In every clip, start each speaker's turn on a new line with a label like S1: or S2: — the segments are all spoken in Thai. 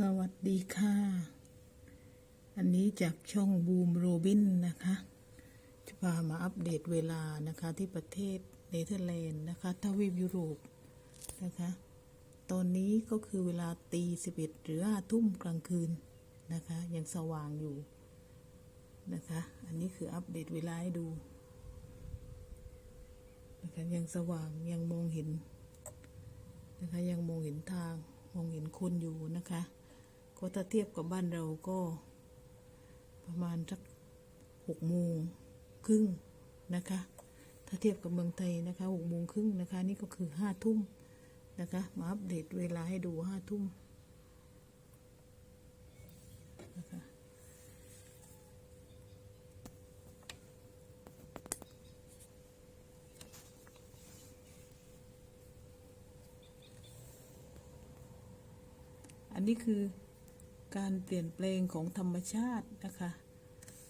S1: สวัสดีค่ะ อันนี้จากช่องบูมโรบินนะคะ จะพามาอัปเดตเวลานะคะที่ประเทศเนเธอร์แลนด์นะคะทวีปยุโรปนะคะ ตอนนี้ก็คือเวลาตีสิบเอ็ดหรือห้าทุ่มกลางคืนนะคะ ยังสว่างอยู่นะคะ อันนี้คืออัปเดตเวลาให้ดูนะคะยังสว่างยังมองเห็นนะคะยังมองเห็นทางมองเห็นคนอยู่นะคะ ก็ถ้าเทียบกับบ้านเราก็ ประมาณสักหกโมงครึ่งนะคะ ถ้าเทียบกับเมืองไทยนะคะหกโมงครึ่งนะคะ นี่ก็คือห้าทุ่มนะคะ มาอัปเดตเวลาให้ดูห้าทุ่มนะคะอันนี้คือ การเปลี่ยนแปลงของธรรมชาตินะคะ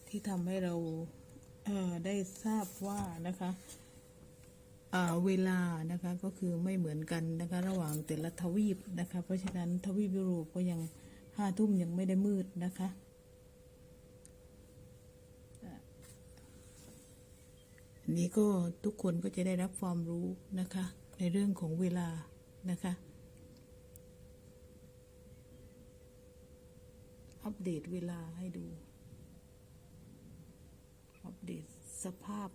S1: ที่ทำให้เราเได้ทราบว่านะคะเวลานะคะก็คือไม่เหมือนกันนะคะระหว่างแต่ละทวีปนะคะเพราะฉะนั้นทวีปยุโรปก็ยังห้าทุ่มยังไม่ได้มืดนะคะอะอันนี้ก็ทุกคนก็จะได้รับความรู้นะคะในเรื่องของเวลานะคะ อัปเดตเวลาให้ดู อัปเดตสภาพ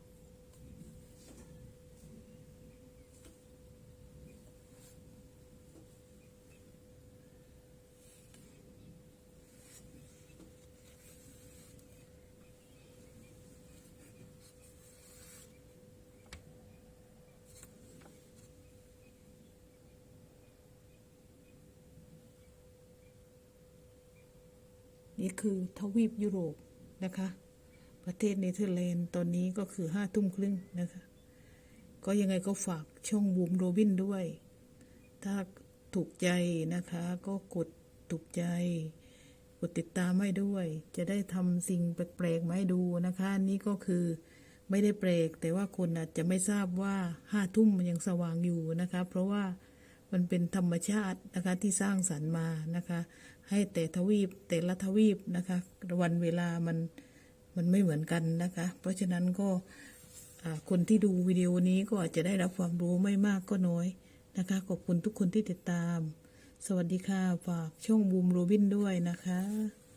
S1: นี่คือทวีปยุโรปนะคะ ประเทศเนเธอร์แลนด์ตอนนี้ก็คือห้าทุ่มครึ่งนะคะ ก็ยังไงก็ฝากช่องบูมโรบินด้วย ถ้าถูกใจนะคะก็กดถูกใจ กดติดตามให้ด้วย จะได้ทำสิ่งแปลกๆมาให้ดูนะคะนนี่ก็คือไม่ได้แปลก แต่ว่าคนอาจจะไม่ทราบว่าห้าทุ่มมันยังสว่างอยู่นะคะ เพราะว่า มันเป็นธรรมชาตินะคะที่สร้างสรรค์มานะคะ ให้แต่ทวีปแต่ละทวีปนะคะ วันเวลามันมันไม่เหมือนกันนะคะ เพราะฉะนั้นก็คนที่ดูวิดีโอนี้ก็อาจจะได้รับความรู้ไม่มากก็น้อยนะคะ ขอบคุณทุกคนที่ติดตาม สวัสดีค่ะ ฝากช่องบูมโรบินด้วยนะคะ